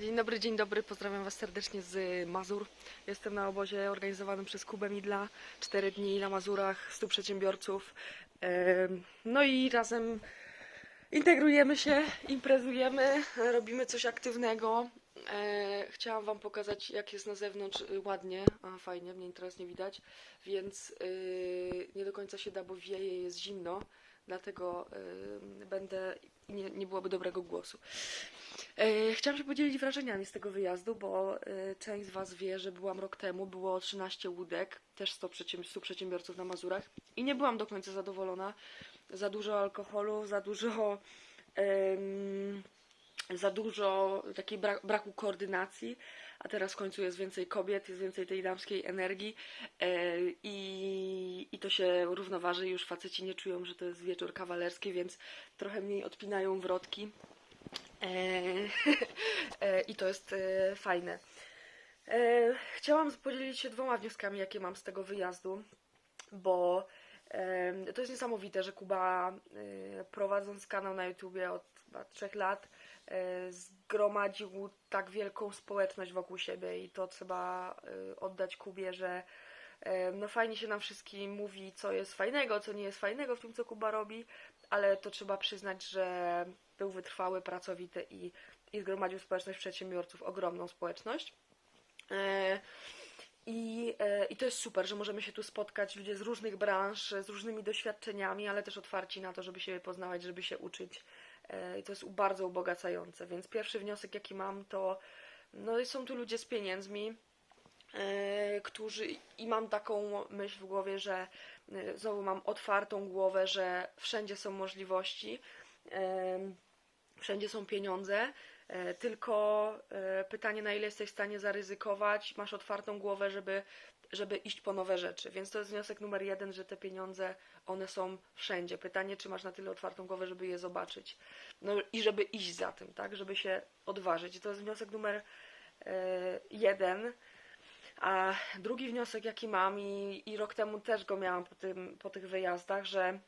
Dzień dobry, dzień dobry, pozdrawiam Was serdecznie z Mazur. Jestem na obozie organizowanym przez Kubę Midla. Cztery dni na Mazurach, 100 przedsiębiorców. No i razem integrujemy się, imprezujemy, robimy coś aktywnego. E, Chciałam Wam pokazać, jak jest na zewnątrz y, ładnie. A, fajnie, mnie teraz nie widać, więc y, nie do końca się da, bo wieje, jest zimno. Dlatego y, nie, nie byłoby dobrego głosu. E, Chciałam się podzielić wrażeniami z tego wyjazdu, bo e, część z Was wie, że byłam rok temu, było 13 łódek, też 100, przedsięb- 100 przedsiębiorców na Mazurach i nie byłam do końca zadowolona. Za dużo alkoholu, za dużo za dużo takiej bra- braku koordynacji, a teraz w końcu jest więcej kobiet, jest więcej tej damskiej energii e, i, to się równoważy. Już faceci nie czują, że to jest wieczór kawalerski, więc trochę mniej odpinają wrotki. E, e, I to jest fajne. Chciałam podzielić się dwoma wnioskami, jakie mam z tego wyjazdu, bo to jest niesamowite, że Kuba prowadząc kanał na YouTubie od chyba trzech lat zgromadził tak wielką społeczność wokół siebie i to trzeba e, oddać Kubie, że e, no fajnie się nam wszystkim mówi, co jest fajnego, co nie jest fajnego w tym, co Kuba robi, ale to trzeba przyznać, że był wytrwały, pracowity i, i zgromadził społeczność przedsiębiorców, ogromną społeczność. E, I, e, I to jest super, że możemy się tu spotkać, ludzie z różnych branż, z różnymi doświadczeniami, ale też otwarci na to, żeby się poznawać, żeby się uczyć. E, I to jest bardzo ubogacające. Więc pierwszy wniosek, jaki mam, to no, są tu ludzie z pieniędzmi, e, którzy i mam taką myśl w głowie, że e, znowu mam otwartą głowę, że wszędzie są możliwości, wszędzie są pieniądze, tylko e, pytanie, na ile jesteś w stanie zaryzykować, masz otwartą głowę, żeby, żeby iść po nowe rzeczy. Więc to jest wniosek numer jeden, że te pieniądze, one są wszędzie. Pytanie, czy masz na tyle otwartą głowę, żeby je zobaczyć. No i żeby iść za tym, tak, żeby się odważyć. To jest wniosek numer e, jeden. A drugi wniosek, jaki mam, i, i rok temu też go miałam po, tym, po tych wyjazdach, że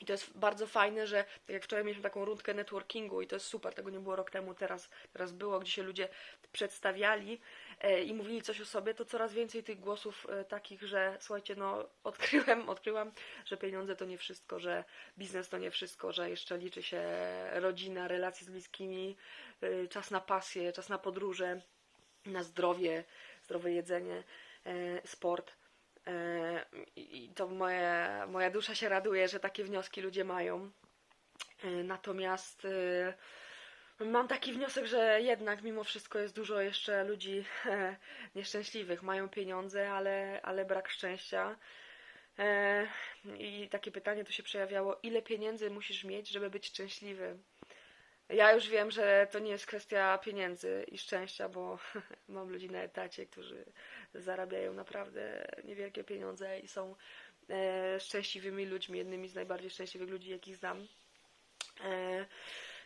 i to jest bardzo fajne, że tak jak wczoraj mieliśmy taką rundkę networkingu i to jest super, tego nie było rok temu, teraz, teraz było, gdzie się ludzie przedstawiali e, i mówili coś o sobie, to coraz więcej tych głosów e, takich, że słuchajcie, no odkryłem, odkryłam, że pieniądze to nie wszystko, że biznes to nie wszystko, że jeszcze liczy się rodzina, relacje z bliskimi, e, czas na pasję, czas na podróże, na zdrowie, zdrowe jedzenie, sport. E, I to moje, moja dusza się raduje, że takie wnioski ludzie mają. E, Natomiast e, mam taki wniosek, że jednak mimo wszystko jest dużo jeszcze ludzi nieszczęśliwych. Mają pieniądze, ale, ale brak szczęścia. I takie pytanie tu się przejawiało: ile pieniędzy musisz mieć, żeby być szczęśliwy? Ja już wiem, że to nie jest kwestia pieniędzy i szczęścia, bo mam ludzi na etacie, którzy zarabiają naprawdę niewielkie pieniądze i są e, szczęśliwymi ludźmi, jednymi z najbardziej szczęśliwych ludzi, jakich znam. E,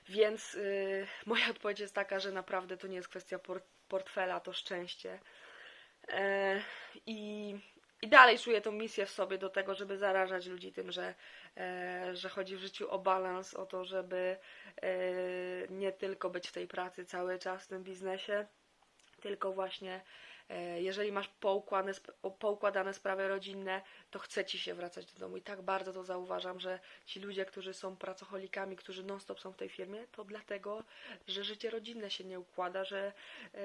więc y, moja odpowiedź jest taka, że naprawdę to nie jest kwestia por- portfela, to szczęście. E, I, I dalej czuję tą misję w sobie do tego, żeby zarażać ludzi tym, że, e, że chodzi w życiu o balans, o to, żeby e, nie tylko być w tej pracy cały czas, w tym biznesie, tylko właśnie e, jeżeli masz poukładane, poukładane sprawy rodzinne, to chce ci się wracać do domu. I tak bardzo to zauważam, że ci ludzie, którzy są pracocholikami, którzy non-stop są w tej firmie, to dlatego, że życie rodzinne się nie układa, że e,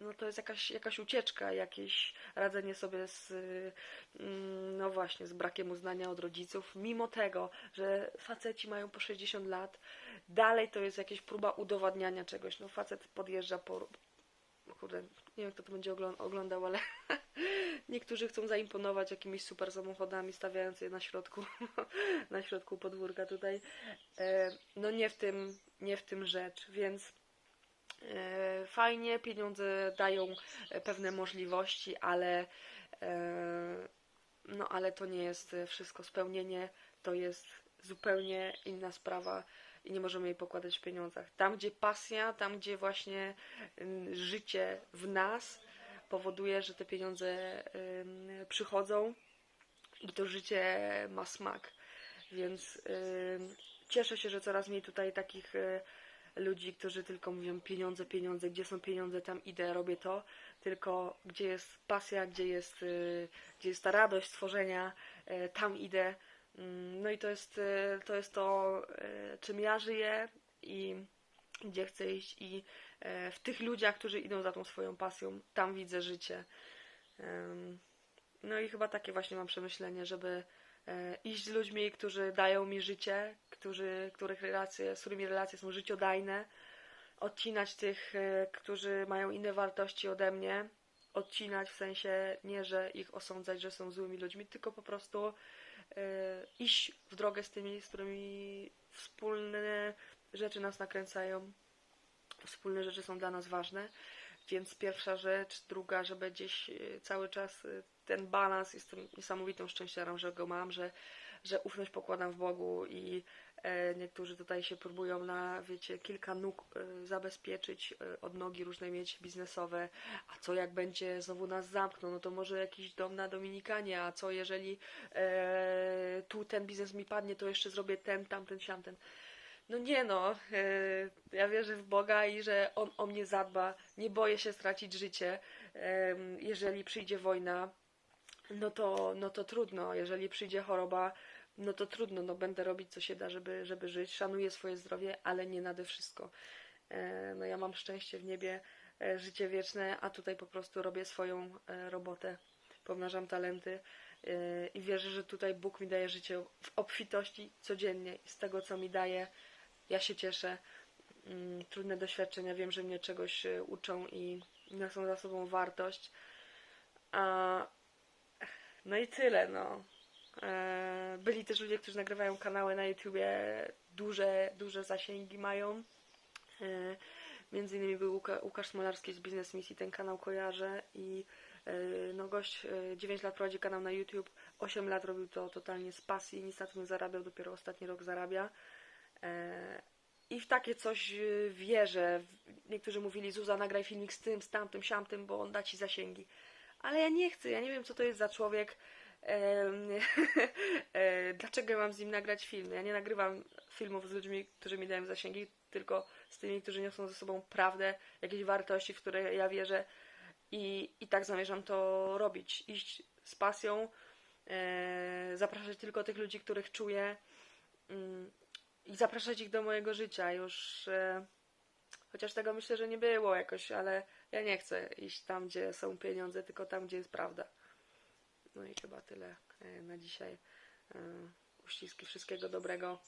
no to jest jakaś, jakaś ucieczka, jakieś radzenie sobie z, mm, no właśnie, z brakiem uznania od rodziców, mimo tego, że faceci mają po 60 lat, dalej to jest jakaś próba udowadniania czegoś. No facet podjeżdża po, kurde, nie wiem kto to będzie oglą- oglądał, ale niektórzy chcą zaimponować jakimiś super samochodami, stawiając je na środku, na środku podwórka tutaj. E, No nie w tym, nie w tym rzecz, więc e, fajnie, pieniądze dają e, pewne możliwości, ale no ale to nie jest wszystko. Spełnienie to jest zupełnie inna sprawa i nie możemy jej pokładać w pieniądzach. Tam, gdzie pasja, tam, gdzie właśnie życie w nas powoduje, że te pieniądze przychodzą i to życie ma smak. Więc cieszę się, że coraz mniej tutaj takich y, ludzi, którzy tylko mówią pieniądze, pieniądze, gdzie są pieniądze, tam idę, robię to, tylko gdzie jest pasja, gdzie jest, y, gdzie jest ta radość stworzenia, y, tam idę. Mm, No i to jest y, to, jest to y, czym ja żyję i gdzie chcę iść i e, w tych ludziach, którzy idą za tą swoją pasją, tam widzę życie. No i chyba takie właśnie mam przemyślenie, żeby e, iść z ludźmi, którzy dają mi życie, którzy, których relacje, z którymi relacje są życiodajne, odcinać tych, e, którzy mają inne wartości ode mnie, odcinać w sensie nie, że ich osądzać, że są złymi ludźmi, tylko po prostu e, iść w drogę z tymi, z którymi wspólne rzeczy nas nakręcają, wspólne rzeczy są dla nas ważne. Więc pierwsza rzecz, druga, żeby gdzieś e, cały czas e, ten balans, jestem niesamowitą szczęściarą, że go mam, że, że ufność pokładam w Bogu i e, niektórzy tutaj się próbują na, wiecie, kilka nóg e, zabezpieczyć, e, od nogi różne mieć biznesowe, a co jak będzie znowu nas zamkną, no to może jakiś dom na Dominikanie, a co jeżeli e, tu ten biznes mi padnie, to jeszcze zrobię ten, tamten, siamten. No nie no, e, ja wierzę w Boga i że On o mnie zadba. Nie boję się stracić życie. Jeżeli przyjdzie wojna, no to, no to trudno. Jeżeli przyjdzie choroba, no to trudno. No będę robić co się da, żeby, żeby żyć. Szanuję swoje zdrowie, ale nie nade wszystko. E, No ja mam szczęście w niebie, e, życie wieczne, a tutaj po prostu robię swoją e, robotę. Pomnażam talenty i wierzę, że tutaj Bóg mi daje życie w obfitości codziennie. Z tego, co mi daje, ja się cieszę. Mm, Trudne doświadczenia, wiem, że mnie czegoś uczą i niosą za sobą wartość. A, no i tyle, no. E, Byli też ludzie, którzy nagrywają kanały na YouTubie, duże, duże zasięgi mają. E, Między innymi był Łuka- Łukasz Smolarski z Biznes Misji, ten kanał kojarzę i e, no gość e, 9 lat prowadzi kanał na YouTube, 8 lat robił to totalnie z pasji, nic na tym zarabiał, dopiero ostatni rok zarabia. I w takie coś wierzę. Niektórzy mówili, Zuza, nagraj filmik z tym, z tamtym, siamtym, bo on da ci zasięgi. Ale ja nie chcę, ja nie wiem, co to jest za człowiek. E, Dlaczego ja mam z nim nagrać film? Ja nie nagrywam filmów z ludźmi, którzy mi dają zasięgi, tylko z tymi, którzy niosą ze sobą prawdę, jakieś wartości, w które ja wierzę. I, i tak zamierzam to robić. Iść z pasją, e, zapraszać tylko tych ludzi, których czuję. Mm, i zapraszać ich do mojego życia. Już e, chociaż tego myślę, że nie było jakoś, ale ja nie chcę iść tam, gdzie są pieniądze, tylko tam, gdzie jest prawda. No i chyba tyle e, na dzisiaj. E, Uściski wszystkiego dobrego.